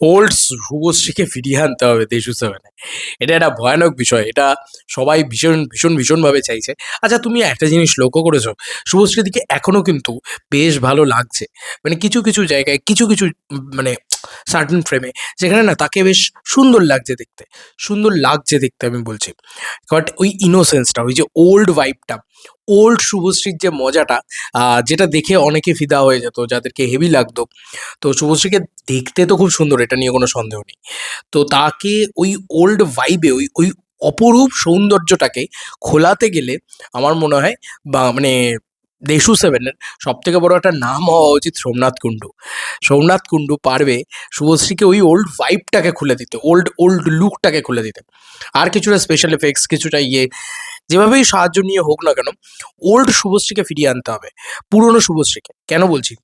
Old শুভশ্রীকে ফিরিয়ে আনতে হবে দেশু সেভেনে এটা একটা ভয়ানক বিষয়, এটা সবাই ভীষণ ভীষণ, ভীষণভাবে চাইছে। আচ্ছা তুমি একটা জিনিস লক্ষ্য করেছ, শুভশ্রীর দিকে এখনও কিন্তু বেশ ভালো লাগছে। মানে কিছু কিছু জায়গায়, কিছু কিছু মানে সার্টেন ফ্রেমে যেখানে না তাকে বেশ সুন্দর লাগছে দেখতে। সুন্দর লাগছে দেখতে আমি বলছি। বাট ওই ইনোসেন্সটা ওই যে ওল্ড ভাইবটা ওল্ড শুভশ্রীর যে মজাটা যেটা দেখে অনেকে ফিদা হয়ে যেত, যাদেরকে হেভি লাগতো। তো শুভশ্রীকে দেখতে তো খুব সুন্দর, এটা নিয়ে কোনো সন্দেহ নেই। তো তাকে ওই ওল্ড ভাইবে ওই ওই অপরূপ সৌন্দর্যটাকে খোলাতে গেলে আমার মনে হয় বা মানে দেশু সেভেনের সব থেকে বড় একটা নাম হওয়া উচিত সোমনাথ কুণ্ডু। সোমনাথ কুণ্ডু পারবে শুভশ্রীকে ওই ওল্ড ভাইবটাকে খুলে দিতে ওল্ড ওল্ড লুকটাকে খুলে দিতে। আর কিছুটা স্পেশাল এফেক্টস কিছুটা ইয়ে যেভাবেই সাহায্য নিয়ে হোক না কেন ওল্ড শুভশ্রীকে ফিরিয়ে আনতে হবে, পুরনো শুভশ্রীকে। কেন বলছি?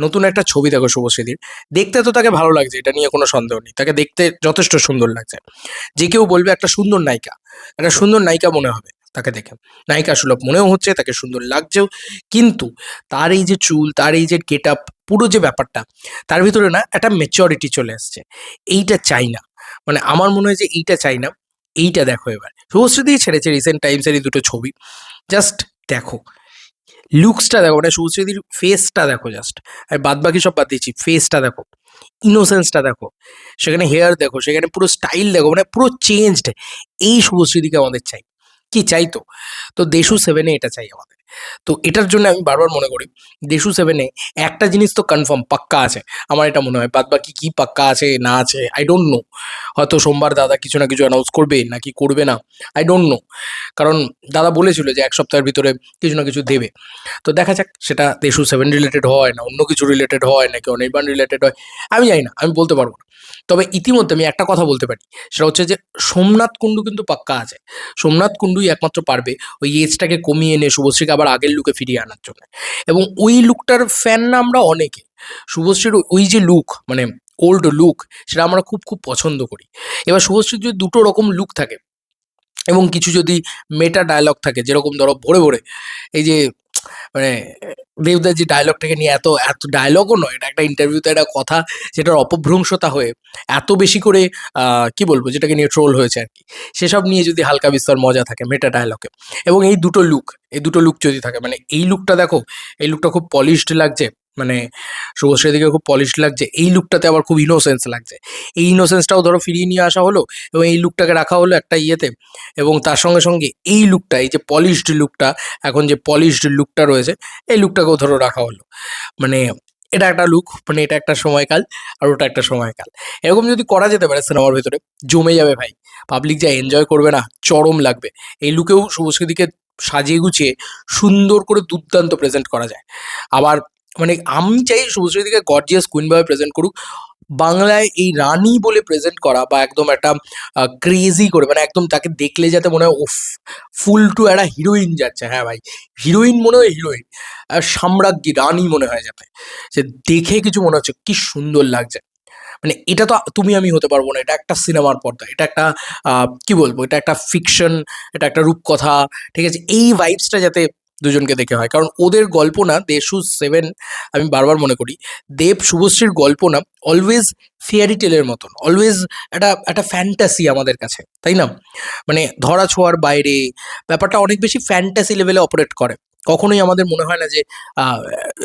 নতুন একটা ছবি দেখো শুভশ্রীদির। দেখতে তো তাকে ভালো লাগছে, এটা নিয়ে কোনো সন্দেহ নেই। তাকে দেখতে যথেষ্ট সুন্দর লাগছে। যে কেউ বলবে, একটা সুন্দর নায়িকা, একটা সুন্দর নায়িকা মনে হবে। তাকে দেখে। নায়িকা সুলভ মনেও হচ্ছে তাকে সুন্দর লাগছেও। কিন্তু তার এই যে চুল, তার এই যে গেট আপ পুরো যে ব্যাপারটা, তার ভিতরে না একটা মেচরিটি চলে আসছে। এইটা চাই না। মানে আমার মনে হয় যে এইটা চাই না। এইটা দেখো এবার। শুভশ্রী ছেড়েছে রিসেন্ট টাইমসের এই দুটো ছবি। জাস্ট দেখো। লুকসটা দেখো। মানে শুভশ্রীদির ফেসটা দেখো জাস্ট আর বাদ বাকি সব বাদ দিয়েছি ফেসটা দেখো। ইনোসেন্সটা দেখো। সেখানে হেয়ার দেখো। সেখানে পুরো স্টাইল দেখো। মানে পুরো চেঞ্জড এই শুভশ্রীদিকে আমাদের চাই। কি চাইতো? তো দেশু সেভেনে এটা চাই আমাদের। তো এটার জন্য আমি বারবার মনে করি, দেশু সেভেনে একটা জিনিস তো কনফার্ম পাক্কা আছে। আমার এটা মনে হয়। বাদ বাকি কি পাক্কা আছে, না আছে আই ডোন্ট নো হয়তো সোমবার দাদা কিছু না কিছু অ্যানাউন্স করবে, নাকি করবে না আই ডোন্ট নো কারণ দাদা বলেছিল যে এক সপ্তাহের ভিতরে কিছু না কিছু দেবে। তো দেখা যাক, সেটা দেশু সেভেন রিলেটেড হয়, না অন্য কিছু রিলেটেড হয়, নাকি অনির্বাণ রিলেটেড হয়, আমি জানি না, আমি বলতে পারব না। তবে ইতিমধ্যে আমি একটা কথা বলতে পারি, সেটা হচ্ছে যে সোমনাথ কুণ্ডু কিন্তু পাক্কা আছে। সোমনাথ কুণ্ডুই একমাত্র পারবে ওই এজটাকে কমিয়ে এনে শুভশ্রীকে আবার আগের লুকে ফিরিয়ে আনার জন্য। এবং ওই লুকটার ফ্যান না আমরা অনেকে। শুভশ্রীর ওই যে লুক মানে ওল্ড লুক সেটা আমরা খুব খুব পছন্দ করি। এবার শুভশ্রীর যদি দুটো রকম লুক থাকে, এবং কিছু যদি মেটা ডায়লগ থাকে, যেরকম ধরো ভরে ভোরে, এই যে মানে দেবদার যে ডায়লগটাকে নিয়ে এত এত ডায়লগও নয়, এটা একটা ইন্টারভিউতে একটা কথা যেটার অপভ্রংশতা হয়ে এত বেশি করে কি বলব, যেটাকে নিয়ে ট্রোল হয়েছে আর কি। সেসব নিয়ে যদি হালকা বিস্তর মজা থাকে মেটা ডায়লগে এবং এই দুটো লুক এই দুটো লুক যদি থাকে মানে এই লুকটা দেখো, এই লুকটা খুব পলিশড লাগছে। মানে শুভশ্রী দিকে খুব পলিশড লাগছে। এই লুকটাতে আবার খুব ইনোসেন্স লাগছে। এই ইনোসেন্সটাও ধরো ফিরিয়ে নিয়ে আসা হলো এবং এই লুকটাকে রাখা হলো একটা ইয়েতে এবং তার সঙ্গে সঙ্গে এই লুকটা এই যে পলিশড লুকটা এখন যে পলিশড লুকটা রয়েছে, এই লুকটাকেও ধরো রাখা হলো। মানে এটা একটা লুক মানে এটা একটা সময়কাল আর ওটা একটা সময়কাল। এরকম যদি করা যেতে পারে সিনেমার ভেতরে, জমে যাবে ভাই। পাবলিক যা এনজয় করবে না, চরম লাগবে। এই লুকেও শুভশ্রীদিকে সাজিয়ে গুছিয়ে সুন্দর করে দুর্দান্ত প্রেজেন্ট করা যায়। আবার মানে আমি চাই শুভশ্রীদিকে গর্জিয়াস কুইনভাবে প্রেজেন্ট করুক। বাংলায় এই রানী বলে প্রেজেন্ট করা বা একদম একটা ক্রেজি করে মানে একদম তাকে দেখলে যাতে মনে হয়, উফ ফুল টু একটা হিরোইন যাচ্ছে। হ্যাঁ ভাই হিরোইন মনে হয় হিরোইন আর সাম্রাজ্ঞী রানী মনে হয় যাতে। সে দেখে কিছু মনে হচ্ছে, কি সুন্দর লাগছে। মানে এটা তো তুমি আমি হতে পারব না, এটা একটা সিনেমার পর্দা, এটা একটা কি বলব, এটা একটা ফিকশন এটা একটা রূপকথা, ঠিক আছে? এই ভাইবসটা যাতে দুজনকে দেখে হয়। কারণ ওদের গল্প না দেশু সেভেন, আমি বারবার মনে করি, দেব শুভশ্রীর গল্প না, অলওয়েজ ফেয়ারি টেলের মতন, অলওয়েজ একটা একটা ফ্যান্টাসি আমাদের কাছে, তাই না? মানে ধরা ছোঁয়ার বাইরে, ব্যাপারটা অনেক বেশি ফ্যান্টাসি লেভেলে অপারেট করে। কখনোই আমাদের মনে হয় না যে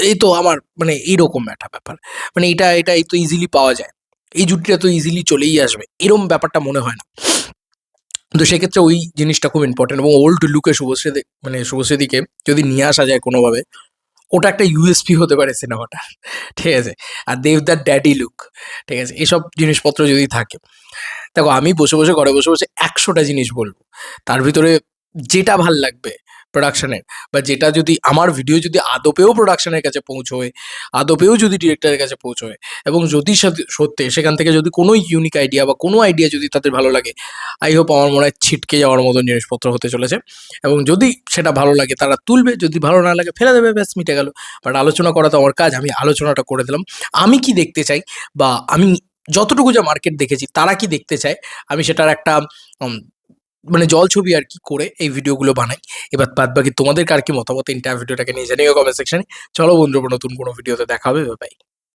এই তো আমার মানে এইরকম একটা ব্যাপার। মানে এটা এটা এই তো ইজিলি পাওয়া যায়। এই জুটিটা তো ইজিলি চলেই আসবে, এরম ব্যাপারটা মনে হয় না। তো সেক্ষেত্রে ওই জিনিসটা খুব ইম্পর্টেন্ট এবং ওল্ড লুকে শুভশ্রী মানে শুভশ্রীদিকে যদি নিয়ে আসা যায় কোনোভাবে, ওটা একটা ইউএসপি হতে পারে সিনেমাটা, ঠিক আছে? আর দেবদার ড্যাডি লুক ঠিক আছে? এসব জিনিসপত্র যদি থাকে, দেখো আমি বসে বসে, ঘরে বসে বসে একশোটা জিনিস বলব। তার ভিতরে যেটা ভালো লাগবে প্রোডাকশনের বা যেটা যদি আমার ভিডিও যদি আদপেও প্রোডাকশনের কাছে পৌঁছয়, আদপেও যদি ডিরেক্টরের কাছে পৌঁছয়, এবং যদি সত্যি- সেখান থেকে যদি কোনো ইউনিক আইডিয়া বা কোনো আইডিয়া যদি তাদের ভালো লাগে আই হোপ আমার মনে হয় ছিটকে যাওয়ার মতন জিনিসপত্র হতে চলেছে। এবং যদি সেটা ভালো লাগে, তারা তুলবে, যদি ভালো না লাগে, ফেলে দেবে, ব্যাস, মিটে গেল। বাট আলোচনা করা তো আমার কাজ, আমি আলোচনাটা করে দিলাম। আমি কি দেখতে চাই, বা আমি যতটুকু যা মার্কেট দেখেছি, তারা কি দেখতে চায়, আমি সেটার একটা মানে জল ছবি আর কি করে এই ভিডিওগুলো বানাই। এবার বাদ বাকি তোমাদের কার কি মতামত? ইন্টার ভিডিওটাকে নিয়ে জানিও কমেন্ট সেকশনে চলো বন্ধুরা, নতুন কোনো ভিডিওতে দেখা হবে বাই